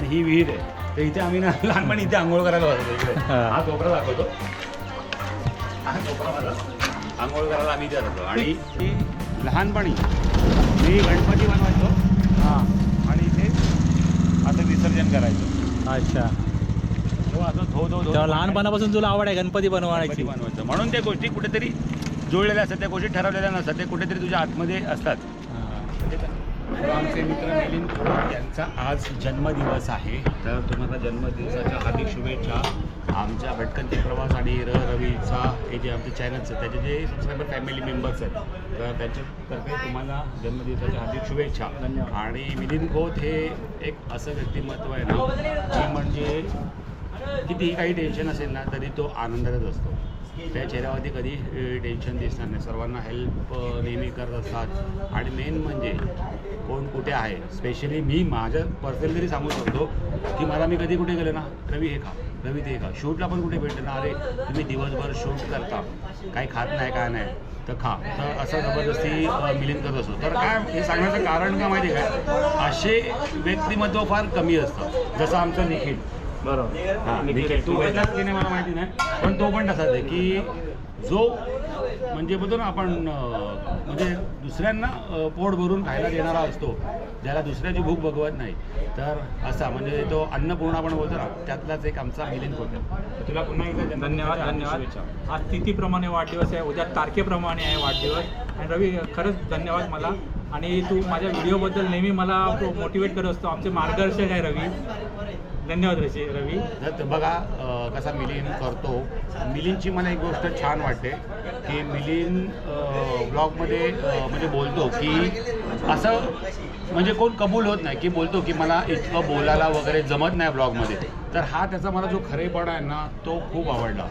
आणि ही विहीर आहे. तर इथे आम्ही ना लहानपणी इथे आंघोळ करायला होतो इकडे. हा. हा कोपरा दाखवतो. हा कोपरा माझा आंघोळ करायला आम्ही इथे जातो. आणि ही लहानपणी मी गणपती बनवायचो. हां. आणि इथे असं विसर्जन करायचं. अच्छा. तेव्हा असं धो धो लहानपणापासून तुला आवड आहे गणपती बनवायची. बनवायचं. म्हणून त्या गोष्टी कुठेतरी जुळलेल्या असतात त्या गोष्टी ठरवलेल्या नसतात ते कुठेतरी तुझ्या आतमध्ये असतात. हां. आमचे मित्र मिलिंद खोत यांचा आज जन्मदिवस आहे. तर तुम्हाला जन्मदिवसाच्या हार्दिक शुभेच्छा. आमच्या भटकंती प्रवास आणि र रवीचा हे जे आमचे चॅनल्स आहेत त्याचे जे सबस्क्रायबर फॅमिली मेंबर्स आहेत तर त्यांच्यातर्फे तुम्हाला जन्मदिवसाच्या हार्दिक शुभेच्छा. आणि मिलिंद खोत हे एक असं व्यक्तिमत्व आहे ना जे म्हणजे कितीही काही टेन्शन असेल ना तरी तो आनंदातच असतो. त्या चेहऱ्यावरती कधी टेन्शन दिसणार नाही. सर्वांना हेल्प नेहमी करत असतात. आणि मेन म्हणजे कोण कुठे आहे? स्पेशली मी माझ्या पर्सनली तरी सांगू शकतो की मला मी कधी कुठे गेलो ना रवी हे खा रवी ते हे खा. शूटला पण कुठे भेटलं ना अरे तुम्ही दिवसभर शूट करता. काही खात नाही काय नाही तर खा. तर असं जबरदस्ती मिलिंद करत असतो. तर काय हे सांगण्याचं कारण काय माहिती आहे काय असे व्यक्तिमत्व फार कमी असतं. जसं आमचं निखिल. बरोबर. तू की नाही मला माहिती नाही. पण तो पण तसाच आहे की जो म्हणजे बोलतो ना आपण म्हणजे दुसऱ्यांना पोट भरून खायला देणारा असतो ज्याला दुसऱ्याची भूक बघवत नाही. तर असा म्हणजे तो अन्नपूर्णा आपण बोलतो ना त्यातलाच एक आमचा मिलिंद होता तुला पुन्हा एकदा धन्यवाद धन्यवाद. आज तिथीप्रमाणे वाढदिवस आहे उद्या तारखेप्रमाणे आहे वाढदिवस. आणि रवी खरंच धन्यवाद मला. आणि तू माझ्या व्हिडिओबद्दल नेहमी मला मोटिवेट करत असतो. आमचे मार्गदर्शक आहे रवी. धन्यवाद रशी रवी. तर बघा कसा मिलिंद करतो. मिलिंदची मला एक गोष्ट छान वाटते की मिलिंद ब्लॉगमध्ये म्हणजे बोलतो की असं म्हणजे कोण कबूल होत नाही की बोलतो की मला इतकं बोलायला वगैरे जमत नाही ब्लॉगमध्ये. तर हा त्याचा मला जो खरेपणा आहे ना तो खूप आवडला.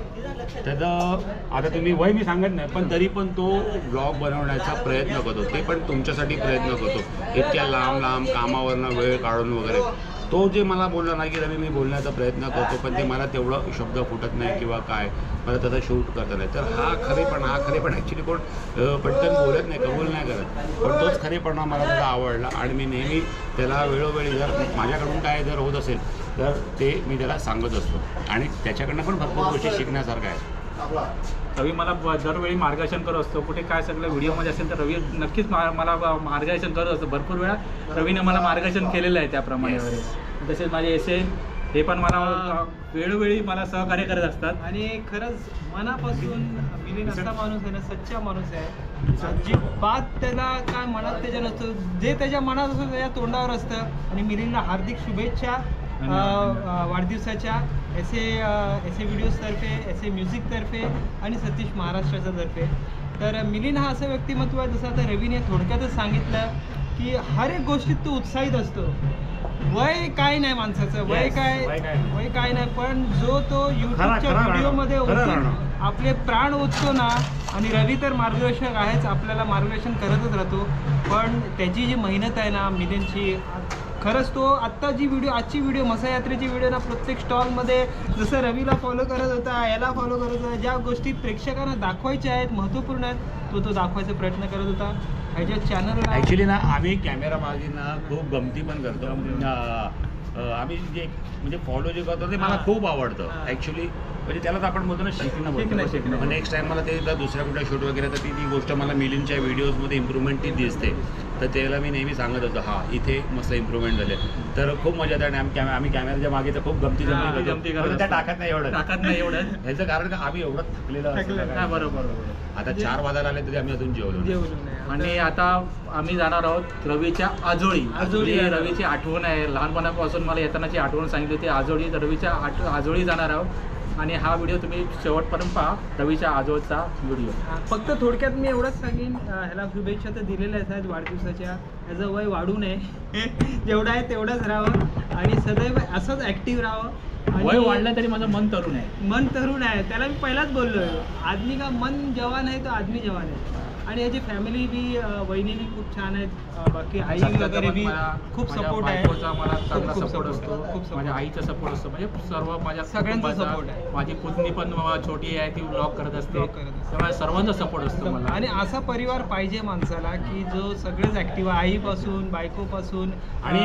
त्याचं आता तुम्ही वय मी सांगत नाही पण तरी पण तो ब्लॉग बनवण्याचा प्रयत्न करतो. ते पण तुमच्यासाठी प्रयत्न करतो. इतक्या लांब लांब कामावरनं वेळ काढून वगैरे. तो जे मला बोलला नाही की रवी मी बोलण्याचा प्रयत्न करतो पण ते मला तेवढं शब्द फुटत नाही किंवा काय. मला त्याचा शूट करता नाही. तर हा खरेपणा हा खरेपणा ॲक्च्युली कोण पटकन बोलत नाही कबूल नाही करत. पण तोच खरेपणा मला त्याचा आवडला आणि मी नेहमी त्याला वेळोवेळी जर माझ्याकडून काय जर होत असेल तर ते मी त्याला सांगत असतो. आणि त्याच्याकडनं पण भरपूर गोष्टी शिकण्यासारखं आहे. रवी मला दरवेळी मार्गदर्शन करत असतो. कुठे काय सगळं व्हिडिओमध्ये असेल तर रवी नक्कीच मला मार्गदर्शन करत असतो. भरपूर वेळा रवीने मला मार्गदर्शन केलेलं आहे त्याप्रमाणे. वगैरे तसेच माझे एसे हे पण मला वेळोवेळी मला सहकार्य करत असतात. आणि खरंच मनापासून असा माणूस आहे ना सच्चा माणूस आहे. अजिबात त्याला काय मनात त्याच्या नसतं. जे त्याच्या मनात असतं त्याच्या तोंडावर असतं. आणि मिलिंदला हार्दिक शुभेच्छा. वाढदिवसाच्या एसे एसे व्हिडिओजतर्फे एसे म्युझिकतर्फे आणि सतीश महाराष्ट्राच्या तर्फे तर मिलिंद हा असं व्यक्तिमत्व आहे जसं आता रवीने थोडक्यातच सांगितलं की हर एक गोष्टीत तो उत्साहित असतो वय काय नाही माणसाचं वय काय वय काय नाही. पण जो तो युट्यूबच्या व्हिडिओमध्ये. आपले प्राण ओततो ना आणि रवी तर मार्गदर्शक आहेच आपल्याला मार्गदर्शन करतच राहतो पण त्याची जी मेहनत आहे ना मिलिंदची खरंच तो आत्ता जी व्हिडिओ आजची व्हिडिओ मसा यात्रेची व्हिडिओ ना प्रत्येक स्टॉलमध्ये जसं रवीला फॉलो करत होता याला फॉलो करत होता ज्या गोष्टी प्रेक्षकांना दाखवायच्या आहेत महत्त्वपूर्ण आहेत तो तो दाखवायचा प्रयत्न करत होता. ह्याच्या चॅनलला ॲक्च्युली ना आम्ही कॅमेरा मागे ना खूप गमती पण करतो. आम्ही जे म्हणजे फॉलो जे करतो ते मला. खूप आवडतं. ॲक्च्युली म्हणजे त्यालाच आपण बोलतो ना शिकणं शिकणं, नेक्स्ट टाइम मला ते दुसऱ्या कुठल्या शूट वगैरे तर ती ती गोष्ट मला मिलिंदच्या व्हिडिओजमध्ये इम्प्रूव्हमेंट ती दिसते. तर त्याला मी नेहमी सांगत होतो हा इथे मस्त इम्प्रूव्हमेंट झाले. तर खूप मजा येते आणि आम्ही आम्ही कॅमेराच्या मागे तर खूप गमती जमती गमती करतो त्या. टाकत नाही एवढं. टाकत नाही एवढं. ह्याचं कारण का आम्ही एवढं थकलेलं बरोबर आता चार वाजायला आले तरी आम्ही अजून जेवलो. आणि आता आम्ही जाणार आहोत रवीच्या आजोळी. आजोळी. रवीची आठवण आहे. लहानपणापासून मला येतानाची आठवण सांगितली होती. आजोळी रवीच्या आठ आजोळी जाणार आहोत. आणि हा व्हिडिओ तुम्ही शेवटपर्यंत पहा रवीच्या आजोळचा व्हिडिओ फक्त थोडक्यात मी एवढंच सांगेन ह्याला शुभेच्छा तर दिलेल्या आहेत वाढदिवसाच्या. ह्याचं वय वाढू नये. जेवढं आहे तेवढंच राहावं. आणि सदैव असंच ॲक्टिव्ह राहावं. आणि वय वाढलं तरी माझं मन तरुण आहे. मन तरुण आहे. त्याला मी पहिलाच बोललोय. आदमी का मन जवान आहे तो आदमी जवान आहे. आणि याची फॅमिली बी वहिनी बी खूप छान आहेत. बाकी आई वगैरे पण बी खूप सपोर्ट आहे. मला चांगला सपोर्ट असतो. खूप. माझ्या आईचा सपोर्ट असतो. म्हणजे सर्व माझ्या सगळ्यांचा support आहे. माझी पुतणी पण छोटी आहे ती ब्लॉग करत असते. त्यामुळे सर्वांचा सपोर्ट असतो मला. आणि असा परिवार पाहिजे माणसाला की जो सगळेच ऍक्टिव्ह आईपासून बायकोपासून आणि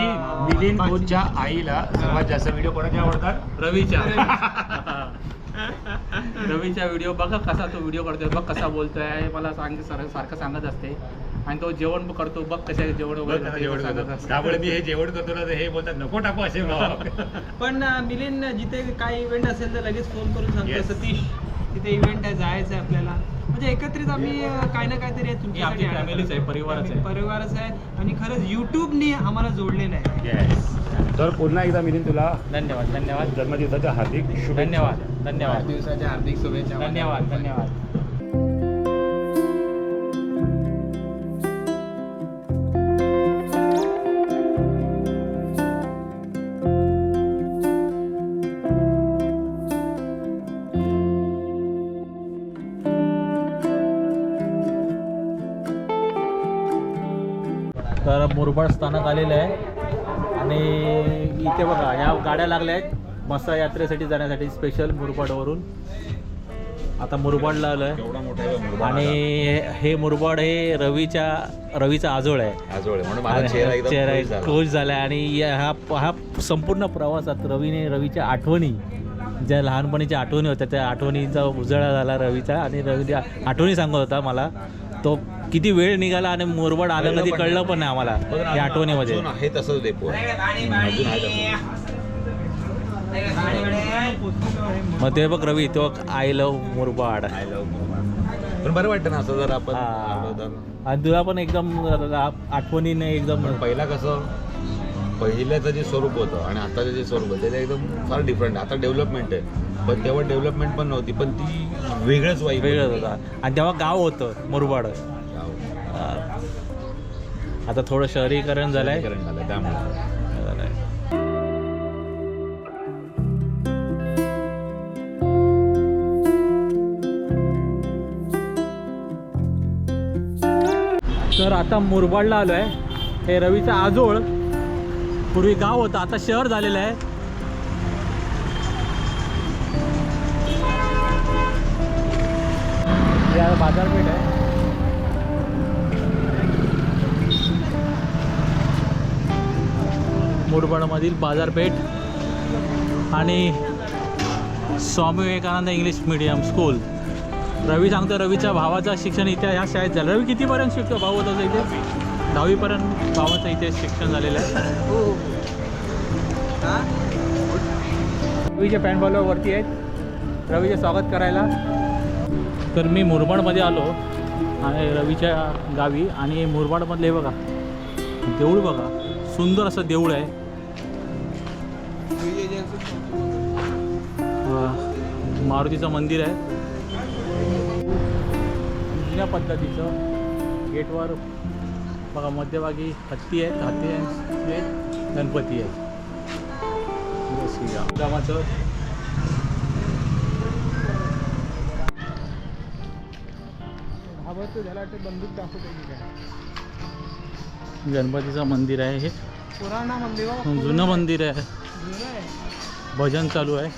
मिलिंद कोचच्या आईला सर्वात जास्त व्हिडिओ कोणाचे आवडतात? रवीच्या. रवीचा व्हिडिओ बघा कसा तो व्हिडिओ करतोय बघ कसा बोलतोय मला सांग सर- सारखं सांगत असते आणि तो जेवण करतो बघ कशा जेवण वगैरे कसं करतो, जेवण सांगत करतो. असते. त्यामुळे मी हे जेवण करतो ना हे बोलतात नको टाकू असे. पण मिलिंद जिथे काय इव्हेंट असेल तर लगेच फोन करून सांगतो. सतीश तिथे इव्हेंट आहे जायचं आहे आपल्याला म्हणजे एकत्रित आम्ही काही ना काहीतरी आहे ही आमची तुमच्यासाठी फॅमिलीच आहे, परिवारच आहे. परिवारच आहे आणि खरंच युट्यूबनी आम्हाला जोडलेलं आहे. तर पुन्हा एकदा मिलिंद तुला धन्यवाद धन्यवाद जन्मदिवसाच्या हार्दिक शुभेच्छा धन्यवाद धन्यवाद. दिवसाच्या हार्दिक शुभेच्छा धन्यवाद धन्यवाद. तर मुरबाड स्थानक आलेलं आहे. आणि इथे बघा ह्या गाड्या लागल्या आहेत. मसा यात्रेसाठी जाण्यासाठी स्पेशल मुरबाडवरून आता मुरबाडला आलो आहे आणि हे मुरबाड हे रवीच्या रवीचा आजोळ आहे. चेहरा खुश झाला. आणि या- हा हा संपूर्ण प्रवासात रवीने रवीच्या आठवणी ज्या लहानपणीच्या आठवणी होत्या त्या आठवणीचा उजळा झाला रवीचा. आणि रवी आठवणी सांगत होता मला तो किती वेळ निघाला आणि मुरबाड आलं कधी कळलं पण नाही. आम्हाला या आठवणीमध्ये. मग ते बघ रवी तो I love Murbad. I love Murbad. पण बरं वाटतं ना असं जर आपण आणि तुला पण एकदम आठवणीने एकदम. पण पहिला कसं पहिल्याचं जे स्वरूप होतं आणि आताचं जे स्वरूप होतं ते एकदम फार डिफरंट आता डेव्हलपमेंट आहे. पण तेव्हा डेव्हलपमेंट पण नव्हती पण ती वेगळंच वाईफ वेगळंच होता. आणि तेव्हा गाव होतं मुरबाड. आता थोडं शहरीकरण झालंय. झालं त्यामुळे. तर आता मुरबाडला आलो आहे हे रवीचं आजोळ. पूर्वी गाव होतं आता शहर झालेलं आहे. बाजारपेठ आहे. मुरबाडमधील बाजारपेठ आणि Swami Vivekanand English medium school. Ravi सांगतो रवीच्या भावाचं शिक्षण इथे ह्या शाळेत झालं. रवी कितीपर्यंत शिकतो भाऊ होता इथे? दहावीपर्यंत भावाचं इथे शिक्षण झालेलं आहे. रवीचे पॅन फॉलोअर वरती आहेत. रवीचे स्वागत करायला. तर मी मुरबाडमध्ये आलो आणि रवीच्या गावी आणि मुरबाडमधले हे बघा देऊळ बघा. सुंदर असं देऊळ आहे. मारुतीचं मंदिर आहे. जुन्या पद्धतीचं गेटवर बघा मध्यभागी हत्ती आहेत हत्ती आहेत गणपती आहे रामाचं बंदूक दाखवतो गणपतीचं मंदिर आहे हे. पुराणा मंदिर बघा, जुनं मंदिर आहे. आहे. भजन चालू आहे.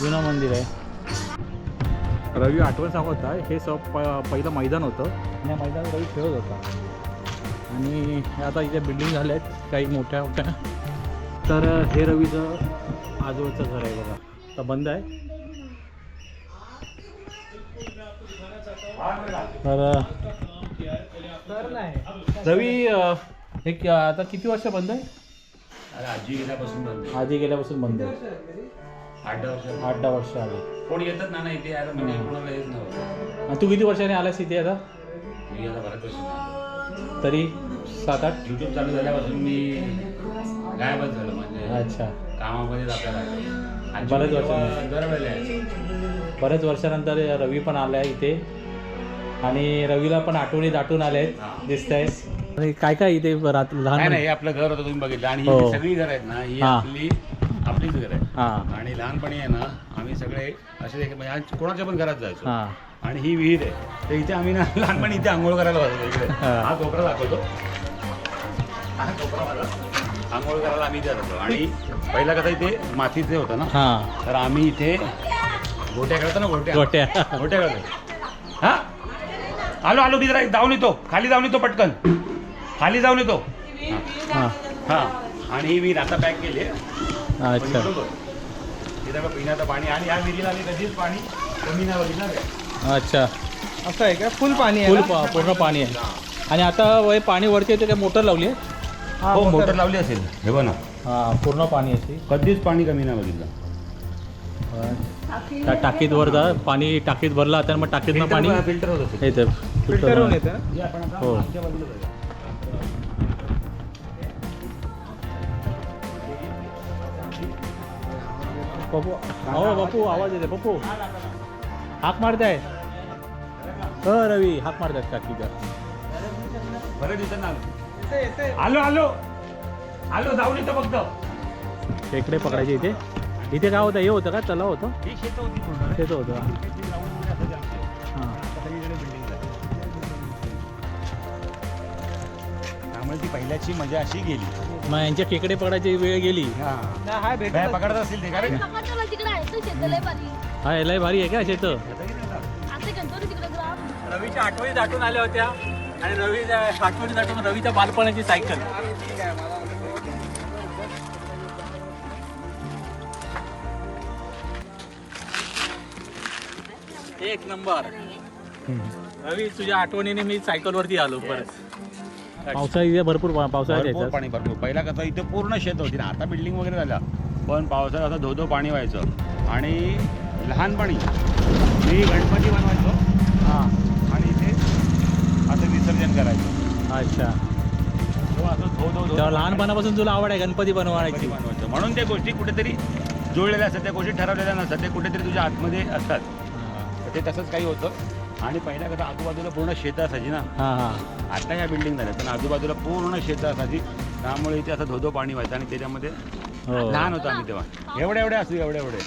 जुनं मंदिर आहे. रवी आठवण सांगत होता हे सब प पहिलं मैदान होतं. आणि या मैदानात रवी खेळत होता. आणि आता इथे बिल्डिंग झाल्या आहेत काही मोठ्या मोठ्या. तर हे रवीचं आजोळचं घर आहे बघा. तर बंद आहे. तर रवी हे आता किती वर्ष बंद आहे? आजी गेल्यापासून बंद आहे. आधी गेल्यापासून बंद आहे. आठ दहा वर्ष आठ दहा वर्ष आली. कोण येतात ना इथे आता म्हणजे कोणाला येत नव्हतं आणि तू किती वर्षाने आलास इथे आता? मी आता बऱ्याच वर्ष. तरी सात आठ? युट्यूब चालू झाल्यापासून मी गायबच झालो म्हणजे अच्छा. कामामध्येच आपल्याला आजी बऱ्याच तेव्हा. दरवेळेला यायचं. बऱ्याच वर्षानंतर रवी पण आलाय इथे. आणि रवीला पण आठवणी दाटून आल्या हा. आहेत दिसत आहे आणि काय काय इथे रात लहान नाही हे आपलं घर होतं तुम्ही बघितलं. आणि ही हो. जी सगळी घर आहेत ना ही हा. आपली आपलीच घर आहे हां. आणि लहानपणी आहे ना आम्ही सगळे असे एक- म्हणजे आज कोणाच्या पण घरात जायचो. हां. आणि ही विहीर आहे. तर इथे आम्ही ना लहानपणी इथे आंघोळ करायला बसतो इकडे. हा. हा कोपरा दाखवतो. हा कोपरा माझा आंघोळ करायला आम्ही इथे जातो. आणि पहिला कसं इथे मातीचे होतं ना. हां. तर आम्ही इथे गोट्या खेळतो ना गोट्या. गोट्या. गोट्या खेळतो. हा. आलो आलो तिथे जाऊन येतो. खाली जाऊन येतो पटकन. खाली जाऊन येतो. हां. हा. आणि ही विहीर आता पॅक केली आहे. अच्छा. तिथं पिण्याचं पाणी आणि ह्या विहिरीला आम्ही कधीच पाणी कमी नाही बघितलं काय अच्छा. असं आहे का? फुल पाणी आहे फुल पूर्ण पाणी आहे. आणि आता हे पाणी वरती येते काय मोटर लावली आहे? हा, मोटर. लावली असेल. हे बघ ना. हां पूर्ण पाणी अशी कधीच पाणी कमी नाही बघितलं त्या टाकीत वर जा पाणी टाकीत भरला तर मग टाकीत पाणी फिल्टर होत असेल. येतं फिल्टर होऊन येतं? हे. पप्पू. हो पप्पू आवाज येते पप्पू. हाक मारताय? हो रवी हाक मारतायत टाकीच्या बरं दिसत ना. आलो आलो. आलो जाऊन येतो फक्त. खेकडे पकडायचे इथे. इथे काय होतं? हे होतं का? तलाव होतं? ही शेतं होती. त्यामुळे ती पहिल्याची मजा अशी गेली. मग यांच्या खेकडे पकडायची वेळ गेली. हा. हा काय असतो. पकडत असतील ते तिकडे आहे तर शेताला पाणी हा याला भारी आहे का शेत? तिकडे ग्राम रवीच्या आठवणी दाटून आल्या होत्या. आणि रवी आठवणी दाटून रवीच्या बालपणाची सायकल. एक नंबर. रवी तुझ्या आठवणीने मी सायकलवरती आलो परत. पावसाळ्यात इथे भरपूर पा- पावसाळ्यात भरपूर यायचं. पाणी भरपूर. पहिला कसं इथे पूर्ण शेत होती ना. आता बिल्डिंग वगैरे झाल्या. पण पावसाळ्यात असं धोधो पाणी व्हायचं. आणि लहानपणी मी गणपती बनवायचो. हां. आणि इथे असं विसर्जन करायचं. अच्छा. तेव्हा असं धो धो लहानपणापासून तुला आवड आहे गणपती गणपती बनवायची. बनवायचं म्हणून त्या गोष्टी कुठेतरी जुळलेल्या असतात. त्या गोष्टी ठरवलेल्या नसतात. ते कुठेतरी तुझ्या आतमध्ये असतात. तर ते तसंच काही होतं. आणि पहिल्या कसं आजूबाजूला पूर्ण शेतं असायची ना. हां हां. आता ह्या बिल्डिंग झाल्या. पण आजूबाजूला पूर्ण शेतं असायची. त्यामुळे इथे असं धोधो पाणी व्हायचं आणि त्याच्यामध्ये हो. लहान होतो आम्ही तेव्हा. एवढे एवढे असू एवढे एवढे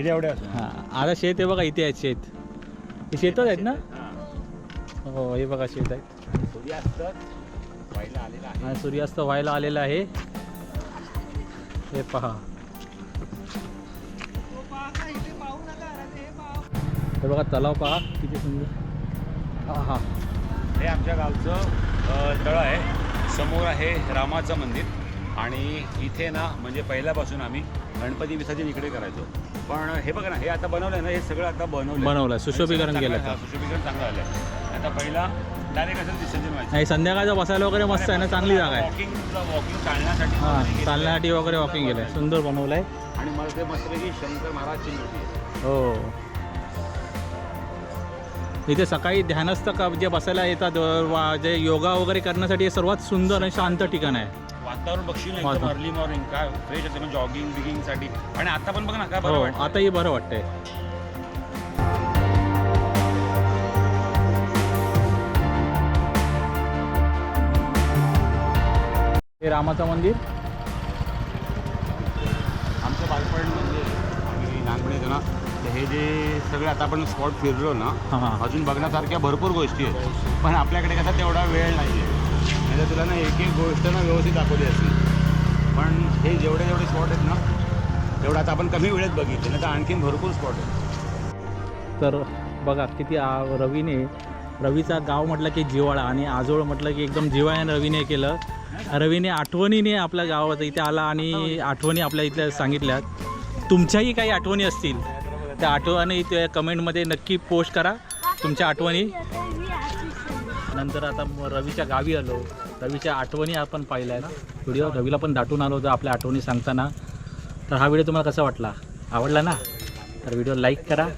हे एवढे असू. हां. आता शेत आहे बघा इथे आहेत शेत. हे शेतच आहेत ना? हो. हे बघा शेत आहेत. सूर्यास्त व्हायला आलेला आहे. आणि सूर्यास्त व्हायला आलेला आहे. हे पहा. हे बघा तलाव पहा किती सुंदर. हा हा. हे आमच्या गावचं तळ आहे. समोर आहे रामाचं मंदिर. आणि इथे ना म्हणजे पहिल्यापासून आम्ही गणपती विसर्जन इकडे करायचो. पण हे बघा ना हे आता बनवलं ना हे सगळं आता बनवलं बनवलंय, सुशोभीकरण केलं. सुशोभीकरण चांगलं आलंय. आता पहिला डायरेक्ट असं विसर्जन व्हायचं. नाही संध्याकाळचं बसायला वगैरे मस्त आहे ना चांगली जागा आहे. वॉकिंग वॉकिंग चालण्यासाठी हां चालण्यासाठी वगैरे वॉकिंग केलं आहे सुंदर बनवलं आहे. आणि मला ते मस्तपैकी शंकर महाराजची मूर्ती. हो. इथे सकाळी ध्यानस्थ जे बसायला येतात जे योगा वगैरे करण्यासाठी हे सर्वात सुंदर आणि शांत ठिकाण आहे. वातावरण बघशील एकदम. अर्ली मॉर्निंग काय फ्रेश असते जॉगिंग बिगिंगसाठी आणि आता पण बघ ना काय बरं हो वाटतं आताही बरं वाटतंय. हे रामाचं मंदिर. हे जे सगळे आता आपण स्पॉट फिरलो ना हां अजून बघण्यासारख्या भरपूर गोष्टी आहेत. पण आपल्याकडे कसा तेवढा वेळ नाही आहे तर तुला ना एक एक गोष्ट ना व्यवस्थित दाखवली असती पण हे जेवढे जेवढे स्पॉट आहेत ना तेवढं आता आपण कमी वेळेत बघितले. नाही तर आणखीन भरपूर स्पॉट आहेत. तर बघा किती आ रवीने रवीचा गाव म्हटलं की जिवाळा आणि आजोळ म्हटलं की एकदम जिवाळ्याने रवीने केलं. रवीने आठवणीने आपल्या गावात इथे आला आणि आठवणी आपल्या इथल्या सांगितल्यात. तुमच्याही काही आठवणी असतील? त्या आठवणी त्या कमेंटमध्ये नक्की पोस्ट करा. तुमच्या आठवणी. नंतर आता रवीच्या गावी आलो. रवीच्या आठवणी आपण पाहिल्या ना. व्हिडिओ रवीला पण दाटून आलो होतो आपल्या आठवणी सांगताना. तर हा व्हिडिओ तुम्हाला कसा वाटला? आवडला ना? तर व्हिडिओ लाईक करा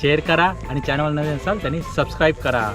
शेअर करा आणि चॅनल नवीन असाल त्यांनी सबस्क्राईब करा.